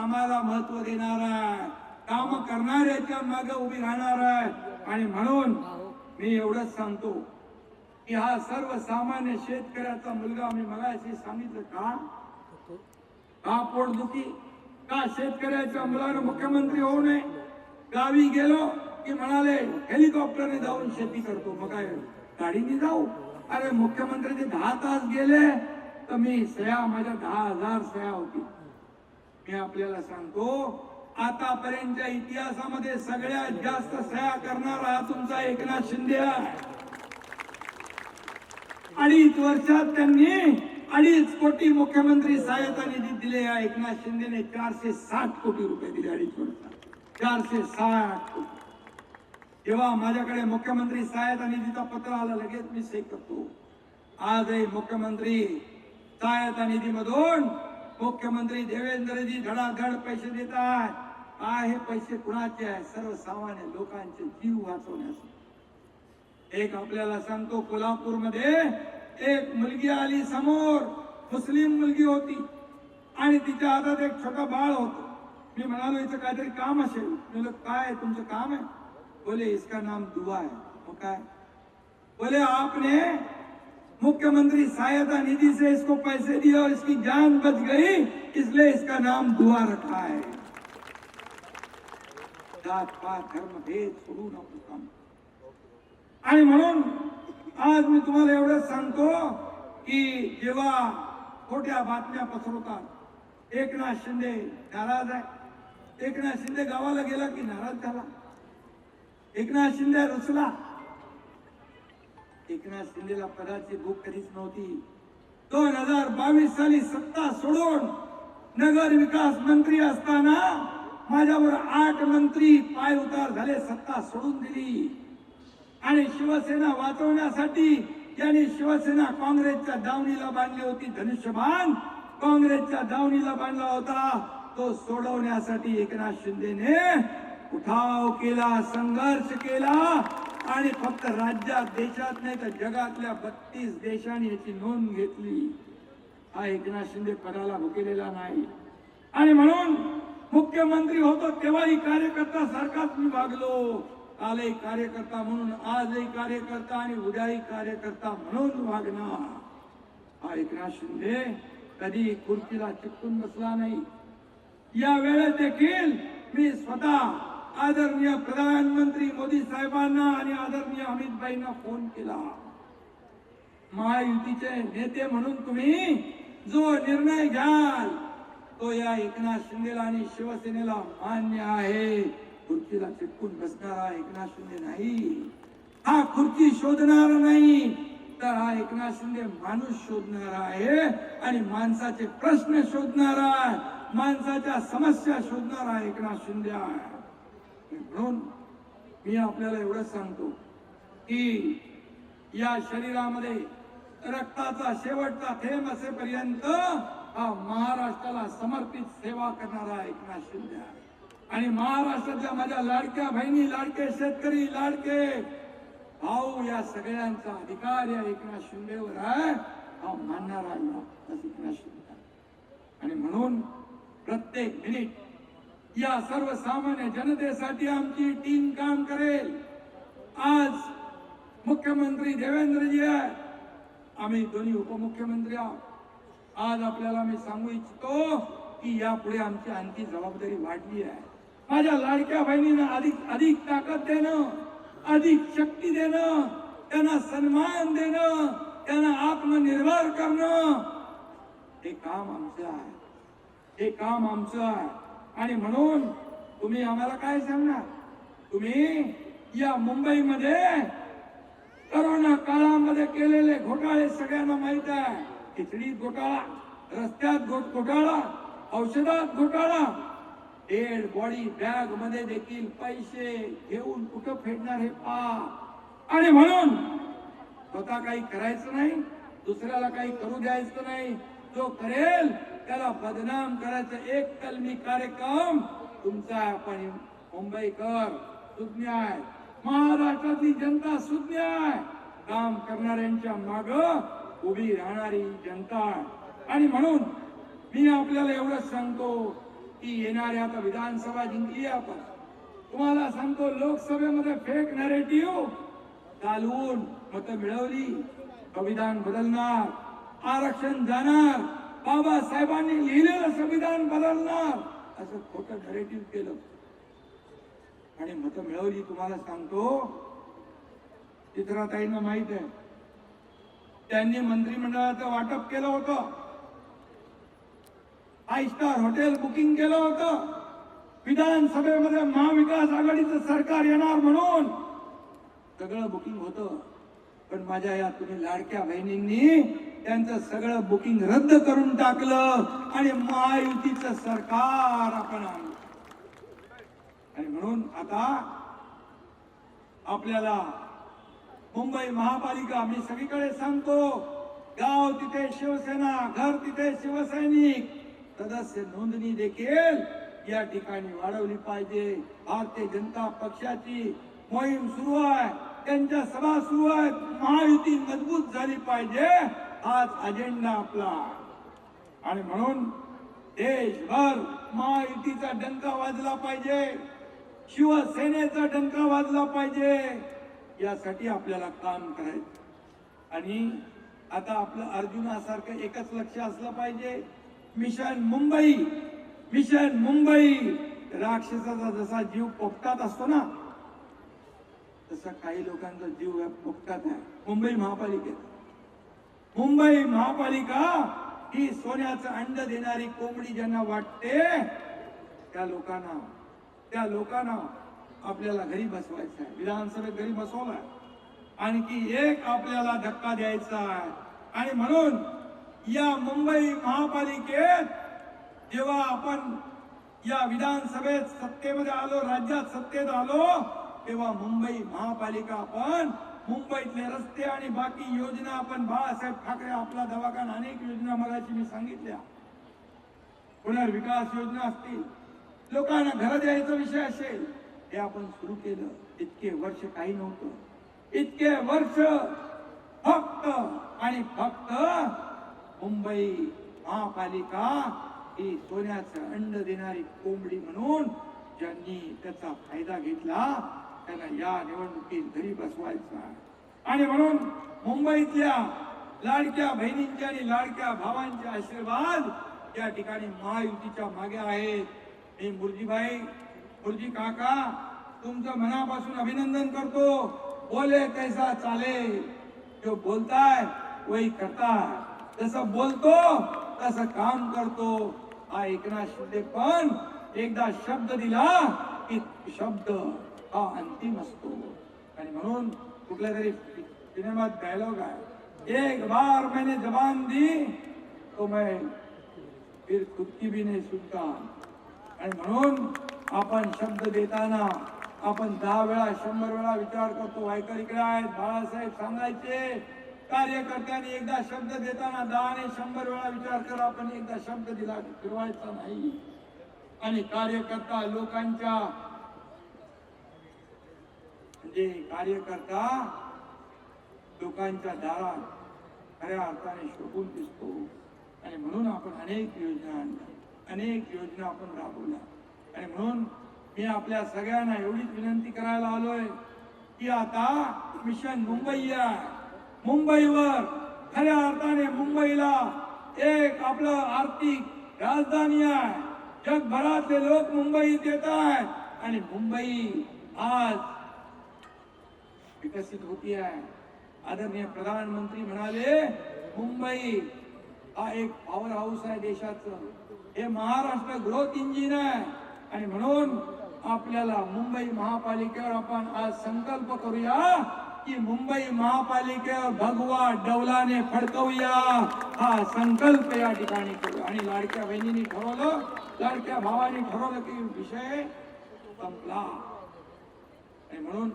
कामाला महत्त्व देणार आहे काम करणाऱ्याच्या मागे उभी राहणार आहे आणि म्हणून मी एवढंच सांगतो की हा सर्वसामान्य शेतकऱ्याचा मुलगा मी मगाशी सांगितलं का? का पोटदुखी का शेतकऱ्याच्या मुलानं मुख्यमंत्री होऊ नये? गावी गेलो की म्हणाले हेलिकॉप्टरने जाऊन शेती करतो. मग काय? गाडीने जाऊ? अरे मुख्यमंत्र्याचे दहा तास गेले तर मी सया माझ्या दहा हजार सया होती. मी आपल्याला सांगतो आतापर्यंतच्या इतिहासामध्ये सगळ्यात जास्त सह्या करणारा हा तुमचा एकनाथ शिंदे आहे. अडीच वर्षात त्यांनी अडीच कोटी मुख्यमंत्री सहायता निधी दिले. या एकनाथ शिंदेने चारशे साठ कोटी रुपये दिले अडीच वर्षात. चारशे साठ कोटी. जेव्हा माझ्याकडे मुख्यमंत्री सहायता निधीचा पत्र आला लगेच मी से करतो. आजही मुख्यमंत्री सहायता निधीमधून मुख्यमंत्री देवेंद्रजी धडाधड पैसे देत आहेत काय हे पैसे कुणाचे आहे सर्वसामान्य लोकांचे जीव वाचवण्यासाठी एक आपल्याला सांगतो कोल्हापूरमध्ये एक मुलगी आली समोर. मुस्लिम मुलगी होती. आणि तिच्या हातात एक छोटा बाळ होतो. मी म्हणालो इथं काहीतरी काम असेल. म्हणलं, काय तुमचं काम आहे? बोले इसका नाम दुआ है मग काय? बोले आपने मुख्यमंत्री सहायता निधि से इसको पैसे दिए और इसकी जान बच गई, इसलिए इसका नाम दुआ रखा है। जात पात, धर्म भेद नको आणि म्हणून आज मी तुम्हाला एवढंच सांगतो की जेव्हा खोट्या बातम्या पसरवतात, एकनाथ शिंदे नाराज़ आहे. एकनाथ शिंदे गावाला गेला की नाराज़ झाला? एकनाथ शिंदे रुसला? एकनाथ शिंदेला पदाची भूक कधीच नव्हती. दोन हजार बावीस साली सत्ता सोडून नगर विकास मंत्री असताना माझ्यावर आठ मंत्री पाय उतार झाले सत्ता सोडून दिली. आणि शिवसेना वाचवण्यासाठी त्यांनी शिवसेना काँग्रेसच्या दावणीला बांधली होती धनुष्यबाण. काँग्रेसच्या दावणीला बांधला होता. तो सोडवण्यासाठी एकनाथ शिंदेने उठाव केला संघर्ष केला. आणि फक्त राज्यात देशात नाही तर जगातल्या बत्तीस देशांनी याची नोंद घेतली. हा एकनाथ शिंदे पदाला भुकेलेला नाही. आणि म्हणून मुख्यमंत्री होतो तेव्हाही कार्यकर्ता सारखाच मी वागलो कालही कार्यकर्ता म्हणून आजही कार्यकर्ता आणि उद्याही कार्यकर्ता म्हणून वागणार हा एकनाथ शिंदे कधी खुर्चीला चिपकून बसला नाही. या वेळेत देखील मी स्वतः आदरणीय प्रधानमंत्री मोदी साहेबांना आणि आदरणीय अमितभाईंना फोन केला. महायुतीचे नेते म्हणून तुम्ही जो निर्णय घ्याल तो या एकनाथ शिंदेला आणि शिवसेनेला मान्य आहे. खुर्चीला चिटकून बसणारा एकनाथ शिंदे नाही. हा खुर्ची शोधणार नाही तर हा एकनाथ शिंदे माणूस शोधणारा आहे आणि माणसाचे प्रश्न शोधणारा आहे. माणसाच्या समस्या शोधणारा एकनाथ शिंदे. आहे म्हणून मी आपल्याला एवढंच सांगतो की या शरीरामध्ये रक्ताचा शेवटचा थेंब असेपर्यंत हा महाराष्ट्राला समर्पित सेवा करणारा एकनाथ शिंदे आहे. आणि महाराष्ट्राच्या माझ्या लाडक्या बहिणी लाडके शेतकरी लाडके भाऊ या सगळ्यांचा अधिकार या एकनाथ शिंदेवर आहे. हा मानणारा आहे एकनाथ शिंदे आणि म्हणून प्रत्येक मिनिट या सर्वसामान्य जनतेसाठी आमची टीम काम करेल. आज मुख्यमंत्री देवेंद्रजी आहे. आम्ही दोन्ही उपमुख्यमंत्री आहोत. आज आपल्याला मी सांगू इच्छितो की यापुढे आमची आणखी जबाबदारी वाढली आहे. माझ्या लाडक्या बहिणींना अधिक अधिक ताकद देणं अधिक शक्ती देणं त्यांना सन्मान देणं त्यांना आत्मनिर्भर करणं हे काम आमचं आहे. हे काम आमचं आहे. आणि म्हणून तुम्ही आम्हाला काय सांगणार? तुम्ही या मुंबईमध्ये करोना काळामध्ये केलेले घोटाळे सगळ्यांना माहीत आहे. खिचडीत घोटाळा रस्त्यात घोट घोटाळा औषधात घोटाळा. डेड बॉडी बॅगमध्ये देखील पैसे घेऊन कुठं फेडणार हे पा. आणि म्हणून स्वतः काही करायचं नाही दुसऱ्याला काही करू द्यायचं नाही. जो करेल त्याला बदनाम करायचं एक कलमी कार्यक्रम तुमचा आपण मुंबईकर सुज्ञ आहे. महाराष्ट्रातली जनता सुज्ञ आहे. काम करणाऱ्यांच्या माग उभी राहणारी जनता आणि म्हणून मी आपल्याला एवढंच सांगतो की येणारी आता विधानसभा जिंकली आपण. तुम्हाला सांगतो लोकसभेमध्ये फेक नॅरेटिव्ह चालवून मतं मिळवली. संविधान बदलणार आरक्षण जाणार. बाबासाहेबांनी लिहिलेलं संविधान बदलणार असं खोटं नरेटिव्ह केलं. आणि मतं मिळवली तुम्हाला सांगतो चित्राताईंना माहीत आहे. त्यांनी मंत्रिमंडळाचं वाटप केलं होतं. फाय स्टार हॉटेल बुकिंग केलं होतं. विधानसभेमध्ये महाविकास आघाडीचं सरकार येणार म्हणून सगळं बुकिंग होतं. पण माझ्या या तुम्ही लाडक्या बहिणींनी त्यांचं सगळं बुकिंग रद्द करून टाकलं आणि महायुतीचं सरकार आपण आणलं. आणि म्हणून आता आपल्याला मुंबई महापालिका मी सगळीकडे सांगतो गाव तिथे शिवसेना घर तिथे शिवसैनिक सदस्य नोंदणी देखील या ठिकाणी वाढवली पाहिजे. भारतीय जनता पक्षाची मोहीम सुरू आहे. त्यांच्या सभा सुरू आहेत महायुती मजबूत झाली पाहिजे आज अजेंडा आपला. आणि म्हणून देशभर महायुतीचा डंका वाजला पाहिजे शिवसेनेचा डंका वाजला पाहिजे यासाठी आपल्याला काम करायचं. आणि आता आपलं अर्जुनासारखं एकच लक्ष असलं पाहिजे. Mission Mumbai mission Mumbai. राक्षसाचा जसा जीव पोपटात असतो ना तसा काही लोकांचा जीव या आहे. मुंबई महापालिकेत. मुंबई महापालिका ही सोन्याचं अंड देणारी कोंबडी ज्यांना वाटते त्या लोकांना त्या लोकांना आपल्याला घरी बसवायचं आहे. विधानसभेत घरी बसवलाय आणखी एक आपल्याला धक्का द्यायचा आहे. आणि म्हणून या मुंबई महापालिकेत जेव्हा आपण या विधानसभेत सत्तेमध्ये आलो राज्यात सत्तेत आलो तेव्हा मुंबई महापालिका आपण मुंबईतले रस्ते आणि बाकी योजना आपण बाळासाहेब ठाकरे आपला दवाखाना अनेक योजना मगाशी मी सांगितल्या. पुनर्विकास योजना असतील. लोकांना घर द्यायचा विषय असेल. हे आपण सुरू केलं. इतके वर्ष काही नव्हतं. इतके वर्ष फक्त आणि फक्त मुंबई महापालिका ही सोन्याचं अंड देणारी कोंबडी म्हणून ज्यांनी त्याचा फायदा घेतला त्यांना या निवडणुकीत घरी बसवायचा आणि म्हणून मुंबईतल्या लाडक्या बहिणींचे आणि लाडक्या भावांचे आशीर्वाद या ठिकाणी महायुतीच्या मागे आहेत. मी मुरजीभाई मुरजी काका तुमचं मनापासून अभिनंदन करतो. बोले कैसा चाले. जो बोलताय वही करताय. जसं बोलतो तसं काम करतो. हा एकनाथ शिंदे पण एकदा शब्द दिला की शब्द. हा अंतिम असतो. आणि म्हणून कुठल्या तरी सिनेमात डायलॉग आहे. एक बार मैंने जबान दी तो मैं फिर खुद की भी नहीं सुनता. आणि म्हणून आपण शब्द देताना आपण दहा वेळा शंभर वेळा विचार करतो वायकर इकडे आहेत बाळासाहेब सांगायचे. कार्यकर्त्यांनी एकदा शब्द देताना दहा आणि शंभर वेळा विचार करा आपण एकदा शब्द दिला फिरवायचा नाही. आणि कार्यकर्ता लोकांच्या म्हणजे कार्यकर्ता लोकांच्या दारात खऱ्या अर्थाने शोभून दिसतो. आणि म्हणून आपण अनेक योजना आणल्या. अनेक योजना आपण राबवल्या. आणि म्हणून मी आपल्या सगळ्यांना एवढीच विनंती करायला आलोय की आता मिशन मुंबई आहे मुंबईवर खऱ्या अर्थाने मुंबईला एक आपलं आर्थिक राजधानी आहे. जगभरातले लोक मुंबईत येत आहेत. आणि मुंबई आज विकसित होती आहे. आदरणीय प्रधानमंत्री म्हणाले मुंबई हा एक पॉवर हाऊस आहे देशाचं. हे महाराष्ट्र ग्रोथ इंजिन आहे. आणि म्हणून आपल्याला मुंबई महापालिकेवर आपण आज संकल्प करूया की मुंबई महापालिकेवर भगवा डौलाने फडकवूया. हा संकल्प या ठिकाणी करू आणि लाडक्या बहिणीने ठरवलं लाडक्या भावानी ठरवलं की विषय संपला. आणि म्हणून